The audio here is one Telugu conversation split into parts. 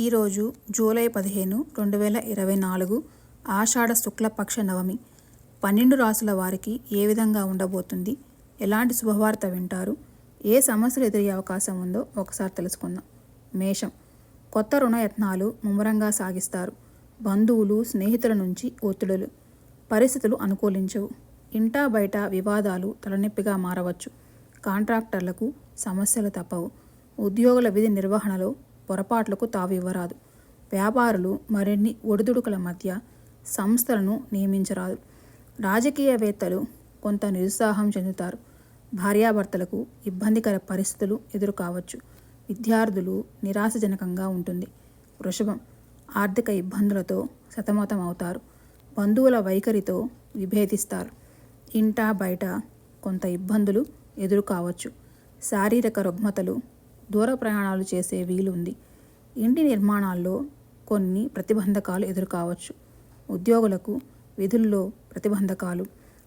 ఈరోజు జూలై పదిహేను రెండు వేల ఇరవై నాలుగు ఆషాఢ శుక్లపక్ష నవమి. పన్నెండు రాసుల వారికి ఏ విధంగా ఉండబోతుంది? ఎలాంటి శుభవార్త వింటారు? ఏ సమస్యలు ఎదురయ్యే అవకాశం ఉందో ఒకసారి తెలుసుకుందాం. మేషం. కొత్త రుణయత్నాలు ముమ్మరంగా సాగిస్తారు. బంధువులు స్నేహితుల నుంచి ఒత్తిడులు. పరిస్థితులు అనుకూలించవు. ఇంటా బయట వివాదాలు తలనొప్పిగా మారవచ్చు. కాంట్రాక్టర్లకు సమస్యలు తప్పవు. ఉద్యోగుల విధి నిర్వహణలో పొరపాట్లకు తావివ్వరాదు. వ్యాపారులు మరిన్ని ఒడిదుడుకుల మధ్య సంస్థలను నియమించరాదు. రాజకీయవేత్తలు కొంత నిరుత్సాహం చెందుతారు. భార్యాభర్తలకు ఇబ్బందికర పరిస్థితులు ఎదురు కావచ్చు విద్యార్థులు నిరాశజనకంగా ఉంటుంది. వృషభం ఆర్థిక ఇబ్బందులతో సతమతం అవుతారు. బంధువుల వైఖరితో విభేదిస్తారు. ఇంటా బయట కొంత ఇబ్బందులు ఎదురు కావచ్చు శారీరక రుగ్మతలు దూర ప్రయాణాలు చేసే వీలు ఉంది. ఇంటి నిర్మాణాల్లో కొన్ని ప్రతిబంధకాలు ఎదురుకావచ్చు. ఉద్యోగులకు విధుల్లో ప్రతిబంధకాలు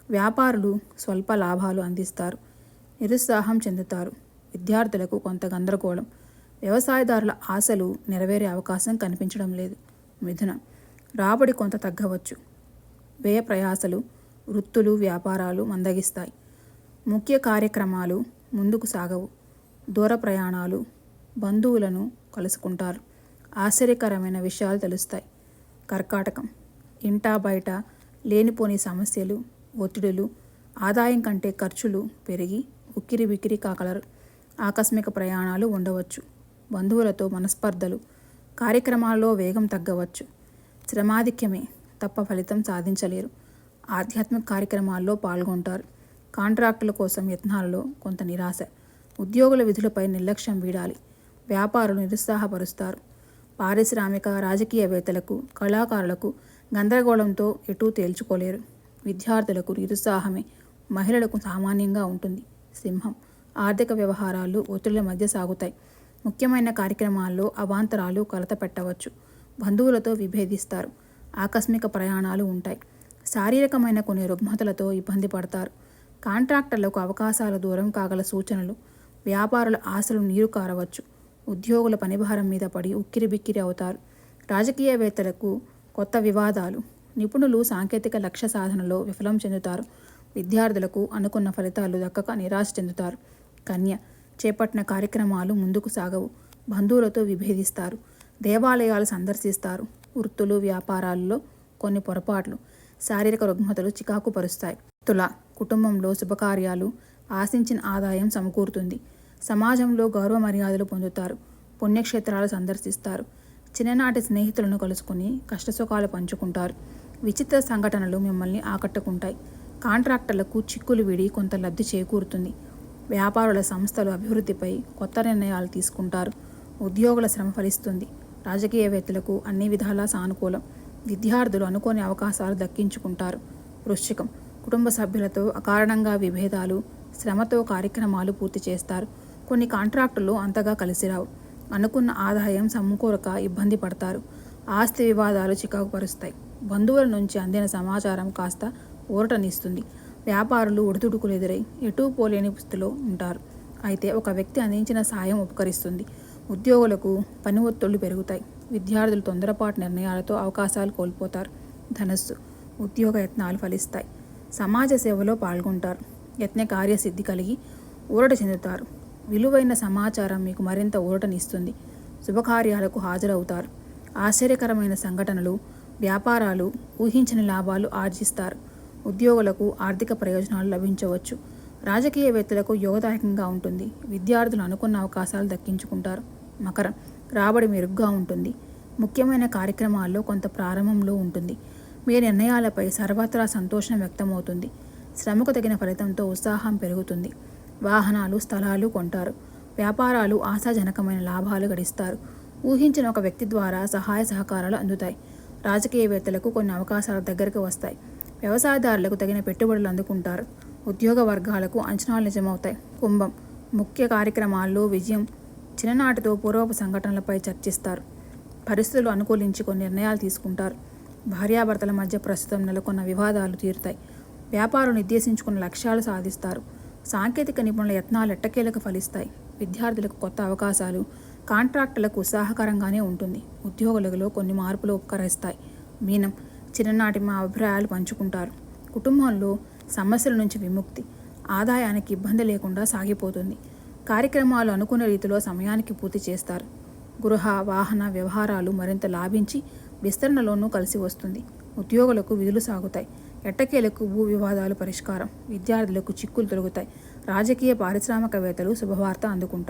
వ్యాపారులు స్వల్ప లాభాలు అందిస్తారు నిరుత్సాహం చెందుతారు విద్యార్థులకు కొంత గందరగోళం వ్యవసాయదారుల ఆశలు నెరవేరే అవకాశం కనిపించడం లేదు. మిథున రాబడి కొంత తగ్గవచ్చు. వ్యయ ప్రయాసలు వృత్తులు వ్యాపారాలు మందగిస్తాయి. ముఖ్య కార్యక్రమాలు ముందుకు సాగవు. దూర ప్రయాణాలు బంధువులను కలుసుకుంటారు. ఆశ్చర్యకరమైన విషయాలు తెలుస్తాయి. కర్కాటకం ఇంటా బయట లేనిపోని సమస్యలు ఒత్తిడులు ఆదాయం కంటే ఖర్చులు పెరిగి ఉక్కిరి బిక్కిరి కాగలరు ఆకస్మిక ప్రయాణాలు ఉండవచ్చు. బంధువులతో మనస్పర్ధలు కార్యక్రమాల్లో వేగం తగ్గవచ్చు. శ్రమాధిక్యమే తప్ప ఫలితం సాధించలేరు. ఆధ్యాత్మిక కార్యక్రమాల్లో పాల్గొంటారు. కాంట్రాక్టుల కోసం యత్నాలలో కొంత నిరాశ. ఉద్యోగుల విధులపై నిర్లక్ష్యం వీడాలి. వ్యాపారులు నిరుత్సాహపరుస్తారు. పారిశ్రామిక రాజకీయవేత్తలకు కళాకారులకు గందరగోళంతో ఎటూ తేల్చుకోలేరు. విద్యార్థులకు నిరుత్సాహమే మహిళలకు సామాన్యంగా ఉంటుంది. సింహం ఆర్థిక వ్యవహారాలు ఒత్తిళ్ళ మధ్య సాగుతాయి. ముఖ్యమైన కార్యక్రమాల్లో అవాంతరాలు కలత పెట్టవచ్చు. బంధువులతో విభేదిస్తారు. ఆకస్మిక ప్రయాణాలు ఉంటాయి. శారీరకమైన కొన్ని రుగ్మతలతో ఇబ్బంది పడతారు. కాంట్రాక్టర్లకు అవకాశాలు దూరం కాగల సూచనలు వ్యాపారుల ఆశలు నీరు కారవచ్చు. ఉద్యోగుల పనిభారం మీద పడి ఉక్కిరిబిక్కిరి అవుతారు. రాజకీయవేత్తలకు కొత్త వివాదాలు నిపుణులు సాంకేతిక లక్ష్య సాధనలో విఫలం చెందుతారు. విద్యార్థులకు అనుకున్న ఫలితాలు దక్కక నిరాశ చెందుతారు. కన్య చేపట్టిన కార్యక్రమాలు ముందుకు సాగవు. బంధువులతో విభేదిస్తారు. దేవాలయాలు సందర్శిస్తారు. వృత్తులు వ్యాపారాల్లో కొన్ని పొరపాట్లు శారీరక రుగ్మతలు చికాకు పరుస్తాయి తుల కుటుంబంలో శుభకార్యాలు ఆశించిన ఆదాయం సమకూరుతుంది. సమాజంలో గౌరవ మర్యాదలు పొందుతారు. పుణ్యక్షేత్రాలు సందర్శిస్తారు. చిన్ననాటి స్నేహితులను కలుసుకుని కష్టసుఖాలు పంచుకుంటారు. విచిత్ర సంఘటనలు మిమ్మల్ని ఆకట్టుకుంటాయి. కాంట్రాక్టర్లకు చిక్కులు విడి కొంత లబ్ధి చేకూరుతుంది. వ్యాపారుల సంస్థలు అభివృద్ధిపై కొత్త నిర్ణయాలు తీసుకుంటారు. ఉద్యోగుల శ్రమ ఫలిస్తుంది. రాజకీయవేత్తలకు అన్ని విధాలా సానుకూలం. విద్యార్థులు అనుకోని అవకాశాలు దక్కించుకుంటారు. వృశ్చికం. కుటుంబ సభ్యులతో అకారణంగా విభేదాలు శ్రమతో కార్యక్రమాలు పూర్తి చేస్తారు. కొన్ని కాంట్రాక్టులు అంతగా కలిసిరావు అనుకున్న ఆదాయం సమకూరక ఇబ్బంది పడతారు. ఆస్తి వివాదాలు చికాకుపరుస్తాయి. బంధువుల నుంచి అందిన సమాచారం కాస్త ఊరటనిస్తుంది. వ్యాపారులు ఒడిదుడుకులు ఎదురై ఎటూ పోలేని స్థితిలో ఉంటారు. అయితే ఒక వ్యక్తి అందించిన సాయం ఉపకరిస్తుంది. ఉద్యోగులకు పని ఒత్తిళ్ళు పెరుగుతాయి. విద్యార్థులు తొందరపాటు నిర్ణయాలతో అవకాశాలు కోల్పోతారు. ధనస్సు ఉద్యోగ యత్నాలు ఫలిస్తాయి. సమాజ సేవలో పాల్గొంటారు. యత్న కార్యసిద్ధి కలిగి ఊరట చెందుతారు. విలువైన సమాచారం మీకు మరింత ఊరటనిస్తుంది. శుభకార్యాలకు హాజరవుతారు. ఆశ్చర్యకరమైన సంఘటనలు వ్యాపారాలు ఊహించని లాభాలు ఆర్జిస్తారు. ఉద్యోగులకు ఆర్థిక ప్రయోజనాలు లభించవచ్చు. రాజకీయవేత్తలకు యోగదాయకంగా ఉంటుంది. విద్యార్థులు అనుకున్న అవకాశాలు దక్కించుకుంటారు. మకరం రాబడి మెరుగ్గా ఉంటుంది. ముఖ్యమైన కార్యక్రమాల్లో కొంత ప్రారంభంలో ఉంటుంది. మీ నిర్ణయాలపై సర్వత్రా సంతోషం వ్యక్తమవుతుంది. శ్రమకు తగిన ఫలితంతో ఉత్సాహం పెరుగుతుంది. వాహనాలు స్థలాలు కొంటారు. వ్యాపారాలు ఆశాజనకమైన లాభాలు గడిస్తారు. ఊహించిన ఒక వ్యక్తి ద్వారా సహాయ సహకారాలు అందుతాయి. రాజకీయవేత్తలకు కొన్ని అవకాశాలు దగ్గరకు వస్తాయి. వ్యవసాయదారులకు తగిన పెట్టుబడులు అందుకుంటారు. ఉద్యోగ వర్గాలకు అంచనాలు నిజమవుతాయి. కుంభం ముఖ్య కార్యక్రమాల్లో విజయం చిన్ననాటితో పూర్వపు సంఘటనలపై చర్చిస్తారు. పరిస్థితులు అనుకూలించి కొన్ని నిర్ణయాలు తీసుకుంటారు. భార్యాభర్తల మధ్య ప్రస్తుతం నెలకొన్న వివాదాలు తీరుతాయి. వ్యాపారం నిర్దేశించుకున్న లక్ష్యాలు సాధిస్తారు. సాంకేతిక నిపుణుల యత్నాలు ఎట్టకేలకు ఫలిస్తాయి. విద్యార్థులకు కొత్త అవకాశాలు కాంట్రాక్టులకు ఉత్సాహకరంగానే ఉంటుంది. ఉద్యోగులలో కొన్ని మార్పులు ఉపకరిస్తాయి మీనం చిన్ననాటి మా అభిప్రాయాలు పంచుకుంటారు. కుటుంబంలో సమస్యల నుంచి విముక్తి ఆదాయానికి ఇబ్బంది లేకుండా సాగిపోతుంది. కార్యక్రమాలు అనుకున్న రీతిలో సమయానికి పూర్తి చేస్తారు. గృహ వాహన వ్యవహారాలు మరింత లాభించి విస్తరణలోనూ కలిసి వస్తుంది. ఉద్యోగులకు విధులు సాగుతాయి. ఎట్టకేలకు భూ వివాదాలు పరిష్కారం? విద్యార్థులకు చిక్కులు తొలగుతాయి. రాజకీయ పారిశ్రామికవేత్తలు శుభవార్త అందుకుంటారు.